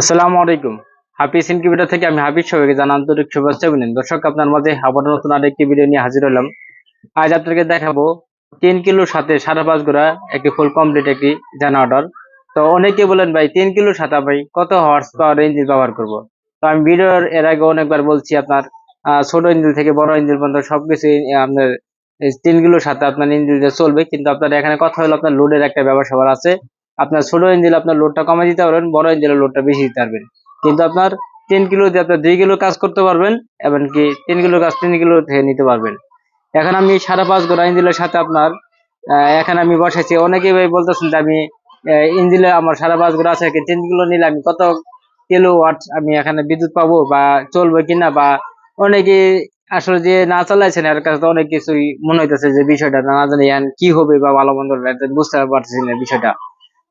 আসসালামু আলাইকুম। হাফিজ ইনকিউবেটর থেকে আমি হাফিজ, সবাইকে জানা আন্তরিক শুভেচ্ছা অভিনন্দন। দর্শক, আপনার মাঝে আবার নতুন আরেকটি ভিডিও নিয়ে হাজির হলাম। আজ আপনাকে দেখাবো তিন কিলোর সাথে সাড়ে পাঁচ গোড়া একটি ফুল কমপ্লিট একটি জেনারেটর তো অনেকে বলেন, ভাই, তিন কিলোর সাথে ভাই, কত হর্স পাওয়ার ইঞ্জিন ব্যবহার করব? তো আমি ভিডিওর এর আগে অনেকবার বলছি, আপনার ছোট ইঞ্জিন থেকে বড় ইঞ্জিন পর্যন্ত সবকিছু আপনার, তিন কিলোর সাথে আপনার ইঞ্জিন চলবে। কিন্তু আপনার এখানে কথা হলো, আপনার লোডের একটা ব্যবসা আছে। আপনার ছোট ইঞ্জিন আপনার লোডটা কমে দিতে পারবেন, বড় ইঞ্জিনের লোডটা বেশি দিতে পারবেন। কিন্তু আপনার তিন কিলো দিয়ে আপনার দুই কিলো কাজ করতে পারবেন, এমনকি তিন কিলো কাজ তিন কিলো থেকে নিতে পারবেন। এখন আমি সাড়ে পাঁচ গোড়া ইঞ্জিনের সাথে আপনার এখানে আমি বসেছি অনেকেই ভাই বলতেছেন যে আমি ইঞ্জিনে আমার সাড়ে পাঁচ গোড়া আছে তিন কিলো নিলে আমি কত কিলো ওয়াট আমি এখানে বিদ্যুৎ পাবো বা চলবে কিনা বা অনেকে আসলে যে না চালাইছেন, এর কাছে অনেক কিছুই মনে হইতেছে যে বিষয়টা, না জানি কি হবে বা ভালো মন্দ বুঝতে পারতেছি না বিষয়টা।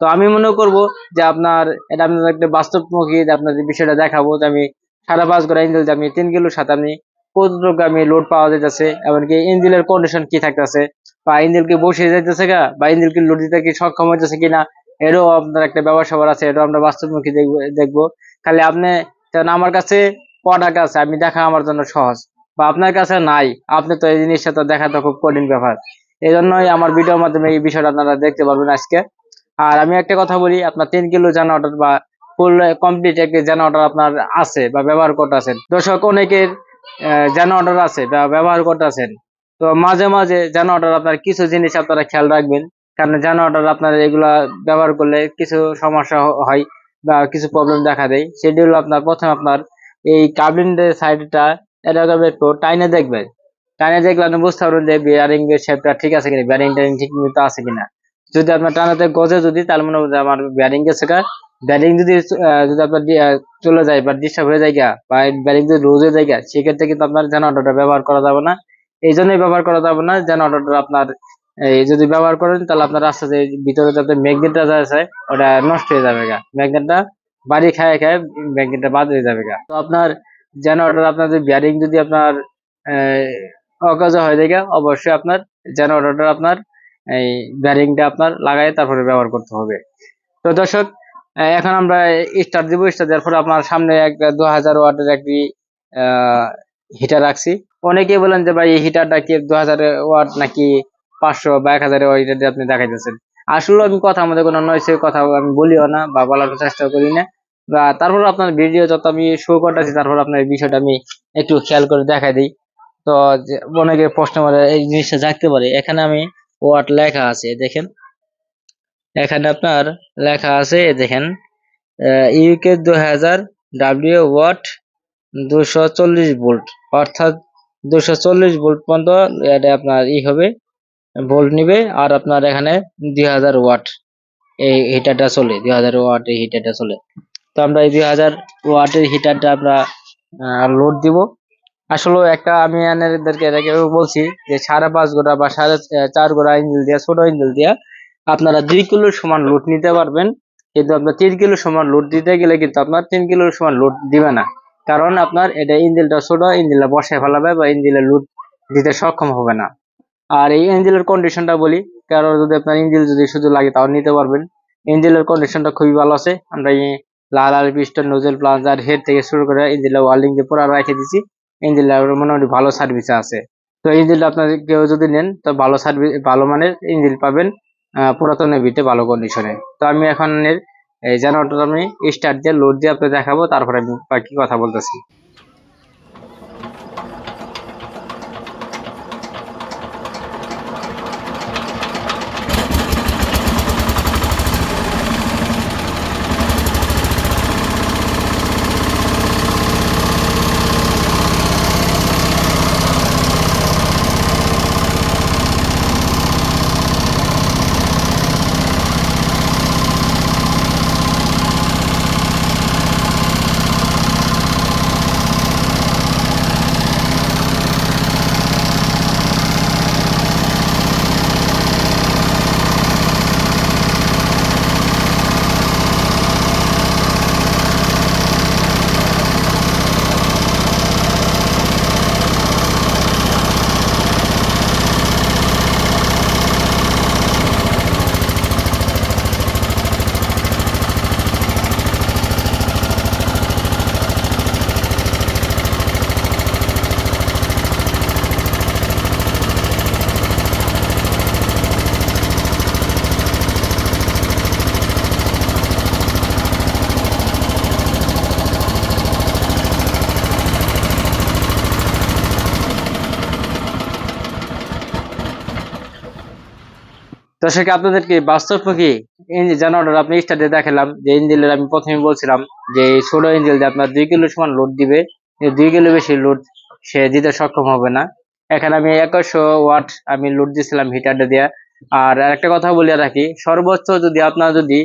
তো আমি মনে করব যে আপনার, এটা আপনার একটা বাস্তবমুখী যে আপনার যে বিষয়টা দেখাবো, যে আমি সাড়ে পাঁচ গোড়া ইঞ্জিল যে আমি তিন কিলোর সাথে আমি কতটুকু আমি লোড পাওয়া যাইতেছে, এমনকি ইঞ্জিনের কন্ডিশন কি থাকতেছে, বা ইঞ্জিল কি বসে যাইতেছে গা, বা ইঞ্জিল কি লোড দিতে কি সক্ষম হইতেছে কিনা, এরও আপনার একটা ব্যবসা আছে এটাও আমরা বাস্তবমুখী দেখব খালি আপনি কারণ আমার কাছে ক টাকা আছে, আমি দেখা আমার জন্য সহজ, বা আপনার কাছে নাই, আপনি তো এই জিনিসটা তো দেখা তো খুব কঠিন ব্যাপার। এই জন্যই আমার ভিডিওর মাধ্যমে এই বিষয়টা আপনারা দেখতে পারবেন আজকে। আর আমি একটা কথা বলি, আপনার তিন কিলো জেনারেটর বা ফুল কমপ্লিট একটি জেনারেটর আপনার আছে বা ব্যবহার করতেছেন। দর্শক, অনেকের জেনারেটর আছে বা ব্যবহার করতে করতেছেন। তো মাঝে মাঝে জেনারেটর আপনার কিছু জিনিস আপনারা খেয়াল রাখবেন, কারণ জেনারেটর আপনার এগুলা ব্যবহার করলে কিছু সমস্যা হয় বা কিছু প্রবলেম দেখা দেয়। সেটি হলো আপনার, প্রথম আপনার এই কাবলিনের সাইডটা এরকম একটু টাইনে দেখবেন। টাইনে দেখলে আপনি বুঝতে পারবেন যে বিয়ারিং এর শেপটা ঠিক আছে কিনা বিয়ারিং টাইরিং ঠিক মতো আছে কিনা। যদি আপনার টানাতে গজে যদি, তাহলে মনে হয় আমার ব্যারিং গেছে গা। ব্যারিং যদি যদি আপনার চলে যায় বা ডিস্টার্ব হয়ে যায় বা ব্যারিং যদি লুজ হয়ে যায় সেক্ষেত্রে কিন্তু আপনার জেনারেটরটা ব্যবহার করা যাবে না। এই জন্যই ব্যবহার করা যাবে না জেনারেটর আপনার, এই যদি ব্যবহার করেন, তাহলে আপনার রাস্তা যে ভিতরে যাতে ম্যাগনেটটা আছে, ওটা নষ্ট হয়ে যাবে গা। ম্যাগনেটটা বাড়ি খায় খায় ম্যাগনেটটা বাদ হয়ে যাবে গা। তো আপনার যেন জেনারেটর আপনার যে ব্যারিং যদি আপনার অকাজ হয়ে যায় অবশ্যই আপনার যেন জেনারেটর আপনার এই ব্যারিংটা আপনার লাগাই তারপরে ব্যবহার করতে হবে। তো দর্শক এখন আমরা স্টার্ট দিব। স্টার্ট দেওয়ার পরে আপনার সামনে এক, দু হাজার ওয়াটের একটি হিটার রাখছি। অনেকে বলেন যে, ভাই, এই হিটারটা কি দু হাজার ওয়াট নাকি পাঁচশো বা এক হাজার ওয়াট? দিয়ে আপনি দেখাইতেছেন। আসলে আমি কথা আমাদের কোনো নয়সে কথা আমি বলিও না বা বলার চেষ্টা করি না। বা তারপর আপনার ভিডিও যত আমি শো করতেছি, তারপর আপনার বিষয়টা আমি একটু খেয়াল করে দেখাই দিই। তো অনেকে প্রশ্ন করে, এই জিনিসটা জানতে পারে? এখানে আমি ওয়াট লেখা আছে, দেখেন। এখানে আপনার লেখা আছে, দেখেন ইউকে দু হাজার ডাব্লিউ ওয়াট দুশো চল্লিশ ভোল্ট অর্থাৎ দুশো চল্লিশ ভোল্ট পর্যন্ত এটা আপনার ই হবে ভোল্ট নিবে, আর আপনার এখানে দুই হাজার ওয়াট এই হিটারটা চলে দুই হাজার ওয়াট এই হিটারটা চলে। তো আমরা এই দুই হাজার ওয়াটের হিটারটা আমরা লোড দিব। আসলে একটা আমি বলছি যে সাড়ে পাঁচ গোড়া বা সাড়ে চার গোড়া ইঞ্জিল দিয়া, ছোট ইঞ্জিল দিয়া আপনারা দুই কিলোর সমান লোড নিতে পারবেন। কিন্তু আপনার তিন কিলো সমান লোড দিতে গেলে কিন্তু আপনার তিন কিলোর সমান লোড দিবে না। কারণ আপনার এটা ইঞ্জিলটা ছোট, ইঞ্জিলটা বসায় ফেলাবে বা ইঞ্জিলের লোড দিতে সক্ষম হবে না। আর এই ইঞ্জিলের কন্ডিশনটা বলি, কারণ যদি আপনার ইঞ্জিল যদি শুধু লাগে তাও নিতে পারবেন। ইঞ্জিলের কন্ডিশনটা খুবই ভালো আছে। আমরা লাল লাল পিস্টন নোজেল প্লাজার হেড থেকে শুরু করে ইঞ্জিলের ওয়ার্ল্ডিং দিয়ে পুরো রেখে দিছি। ইঞ্জিনটা মোটামুটি ভালো সার্ভিস আছে। তো ইঞ্জিনটা আপনার কেউ যদি নেন, তো ভালো সার্ভিস ভালো মানের ইঞ্জিন পাবেন পুরাতন এবিতে ভালো কন্ডিশনে তো আমি এখন এর জেনারেটর আমি স্টার্ট দিয়ে লোড দিয়ে আপনাকে দেখাবো, তারপরে আমি বাকি কথা বলতেছি। দর্শক, আপনাদেরকে বাস্তবমুখী জেনারেটর আপনি স্টার্টে দেখালাম, যে ইঞ্জিনের আমি প্রথমে বলছিলাম যে ছোট ইঞ্জিন দিয়ে আপনার দুই কিলো সমান লোড দিবে। দুই কিলো বেশি লোড সে দিতে সক্ষম হবে না। এখানে আমি একশো ওয়াট আমি লোড দিছিলাম হিটারটা দিয়ে। আর একটা কথা বলিয়া রাখি, সর্বোচ্চ যদি আপনার যদি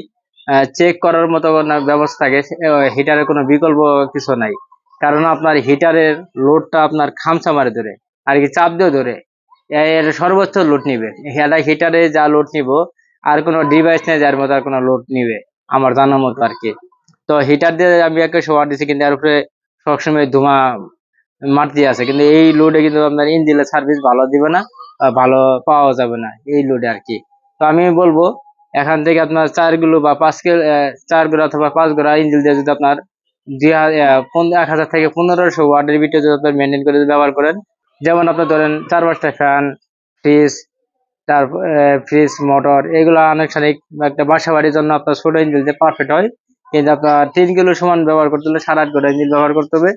চেক করার মতো কোনো ব্যবস্থা থাকে হিটারের কোনো বিকল্প কিছু নাই। কারণ আপনার হিটারের লোডটা আপনার খামচা মারে ধরে, আর কি চাপ দিয়ে ধরে। এর সর্বোচ্চ লোড নিবে। এটা হিটারে যা লোড নিব, আর কোনো ডিভাইস নেই যার মতো আর কোনো লোড নিবে, আমার জানার মতো আর কি। তো হিটার দিয়ে আমি একশো ওয়াট দিচ্ছি কিন্তু এর উপরে সবসময় ধোঁয়া মারতে আছে। কিন্তু এই লোডে কিন্তু আপনার ইঞ্জিনের সার্ভিস ভালো দিবে না ভালো পাওয়া যাবে না, এই লোডে আর কি। তো আমি বলব, এখান থেকে আপনার চারগুলো বা পাঁচ চারগুলো অথবা পাঁচগুলো ইঞ্জিন দিয়ে যদি আপনার দুই এক হাজার থেকে পনেরোশো ওয়াটের ভিতরে যদি আপনার মেনটেন করে ব্যবহার করেন যেমন আপনার ধরেন চার পাঁচটা ফ্যান ফ্রিজ তারপর ফ্রিজ মোটর এগুলো আনুষ্ঠানিক একটা বাসা বাড়ির জন্য আপনার ছোট ইঞ্জিন দিয়ে পারফেক্ট হয়। কিন্তু আপনার তিন কিলো সমান ব্যবহার করতে হলে সাড়ে আট ইঞ্জিন ব্যবহার করতে হবে।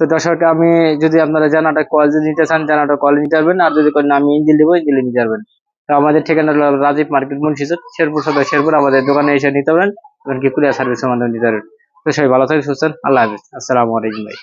তো দর্শক, আমি যদি আপনারা জানাটা কল যদি নিতে চান, জানাটা কল নিতে পারবেন। আর যদি আমি ইঞ্জিন দেবো ইঞ্জিন নিতে পারবেন। তো আমাদের ঠিকানা হলো রাজীব মার্কেট মুন্সিজত শেরপুর সদর, শেরপুর আমাদের দোকানে এসে নিতে পারেন। এমনকি কুরিয়ার সার্ভিসের মাধ্যমে নিতে পারবেন তো সবাই ভালো থাকবেন সুস্থ আল্লাহ হাফিজ। আসসালামু আলাইকুম ভাই।